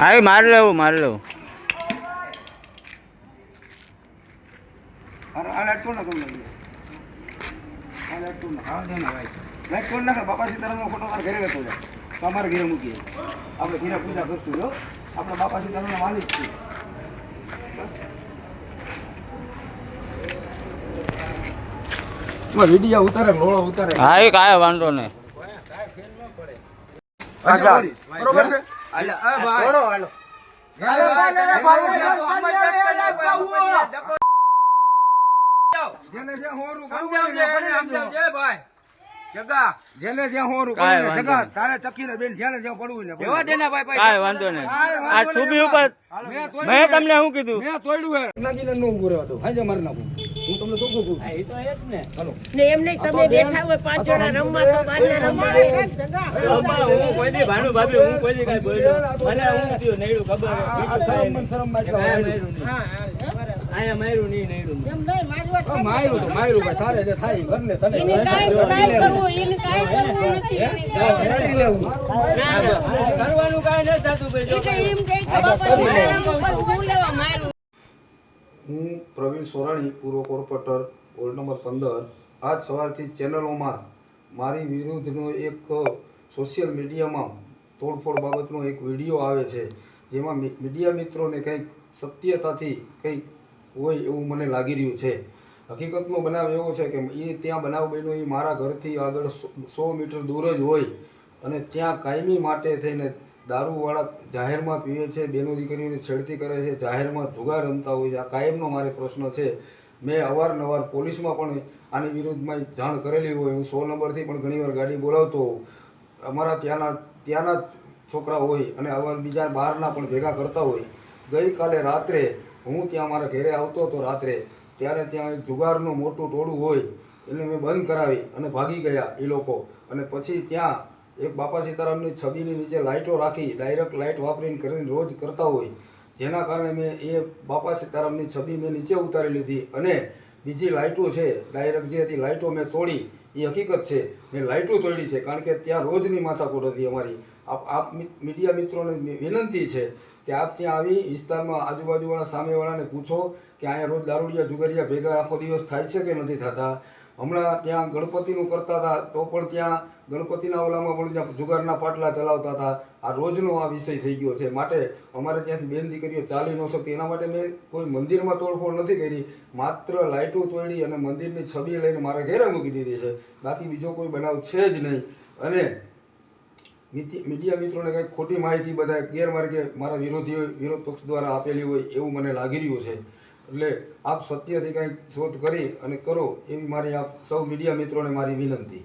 આવી મારી લેવું મારી લેવું? બાપા સીતારામનો ફોટો મારા ઘરે રહેતો છે. ઘરે મૂકીએ. આપણે ઘરે પૂજા કરશું જો. આપણે બાપા સીતારામના માલિક છીએ. વીડિયો ઉતારે લોળો ઉતારે હા એ કાંઈ વાંધો નહીં બરોબર છે જેને જે હોરું જગા. તારે ચકીને બેન જેને જે પડવું ને ભાઈ કાંઈ વાંધો નહીં. આ છુબી ઉપર મેં. તમને શું કીધું? મેં તોડ્યું હે. નાગીને નો ઊભો રહેવાતો. હાંજે મારી નાખું. હું તમને ચોખ્ખું કહું છું. હાલો. ને એમ નહીં તમે બેઠા હોય પાંચ જણા રમવા તો બારના રમવા હું કોઈ દી ભાણું ભાભી હું કોઈ દી કાઈ બોલ્યો. મને હું થયો નઈડું ખબર શરમ મન શરમમાં હા વાગ્યું. માર્યું નહીં માર્યું તો માર્યું ભાઈ. તારે જે થાય એ ને તને. એને કાંઈ કાંઈ કરવું એને કાંઈ કરવું નથી એને લેવું. ના, ના. કરવાનું કાંઈ નથી થતું ભાઈ એટલે એમ કહે કે બાપા ઉપર હું લેવા મારું? હું પ્રવીણ સોરાણી, પૂર્વ કોર્પોરેટર, વોર્ડ નંબર પંદર. આજ સવારથી ચેનલોમાં મારી વિરુદ્ધનો એક સોશિયલ મીડિયામાં તોડફોડ બાબતનો એક વીડિયો આવે છે, જેમાં મીડિયા મિત્રોને કંઈક સત્યતાથી કંઈક હોય એવું મને લાગી રહ્યું છે. હકીકતનો બનાવ એવો છે કે એ ત્યાં બનાવ બન્યો એ મારા ઘરથી આગળ સો- મીટર દૂર જ હોય અને ત્યાં કાયમી માટે થઈને દારૂવાળા જાહેરમાં પીવે છે, બેનો દીકરીઓને છેડતી કરે છે, જાહેરમાં જુગાર રમતા હોય છે. આ કાયમનો મારે પ્રશ્ન છે. મેં અવારનવાર પોલીસમાં પણ આની વિરુદ્ધમાં જાણ કરેલી હોય. હું સો નંબરથી પણ ઘણીવાર ગાડી બોલાવતો અમારા ત્યાંના ત્યાંના છોકરા હોય અને અવાર બીજા બહારના પણ ભેગા કરતા હોય. ગઈકાલે રાત્રે હું ત્યાં મારા ઘરે આવતો હતો રાત્રે. ત્યારે ત્યાં એક જુગારનું મોટું ટોળું હોય. એને મેં બંધ કરાવી અને ભાગી ગયા એ લોકો. અને પછી ત્યાં એક બાપા સીતારામની છબીની નીચે લાઇટો રાખી ડાયરેક્ટ લાઇટ વાપરીને કરીને રોજ કરતા હોય. જેના કારણે મેં એ બાપા સીતારામની છબી મેં નીચે ઉતારી લીધી અને બીજી લાઇટો છે ડાયરેક્ટ જે હતી લાઇટો મેં તોડી, એ હકીકત છે, મેં લાઇટો તોડી છે, કારણ કે ત્યાં રોજની માથાકૂટ હતી અમારી. આપ આપ મીડિયા મિત્રોને વિનંતી છે કે આપ ત્યાં આવી વિસ્તારમાં આજુબાજુવાળા સામેવાળાને પૂછો કે અહીંયા રોજ દારૂડિયા જુગારિયા ભેગા આખો દિવસ થાય છે કે નથી થતા? હમણાં ત્યાં ગણપતિનું કરતા હતા, તો પણ ત્યાં ગણપતિના ઓલામાં પણ ત્યાં જુગારના પાટલા ચલાવતા હતા. આ રોજનો આ વિષય થઈ ગયો છે. માટે અમારે ત્યાંથી બેન દીકરીઓ ચાલી ન શકતી. એના માટે મેં કોઈ મંદિરમાં તોડફોડ નથી કરી. માત્ર લાઇટો તોડી અને મંદિરની છબી લઈને મારા ઘરે મૂકી દીધી છે. બાકી બીજો કોઈ બનાવ છે જ નહીં. અને મીડિયા મિત્રોને કંઈક ખોટી માહિતી બધા ગેરમાર્ગે મારા વિરોધીઓ, વિરોધ પક્ષ દ્વારા આપેલી હોય એવું મને લાગી રહ્યું છે. એટલે આપ સત્યથી કંઈક શોધ કરી અને કરો એવી મારી આપ સૌ મીડિયા મિત્રોને મારી વિનંતી.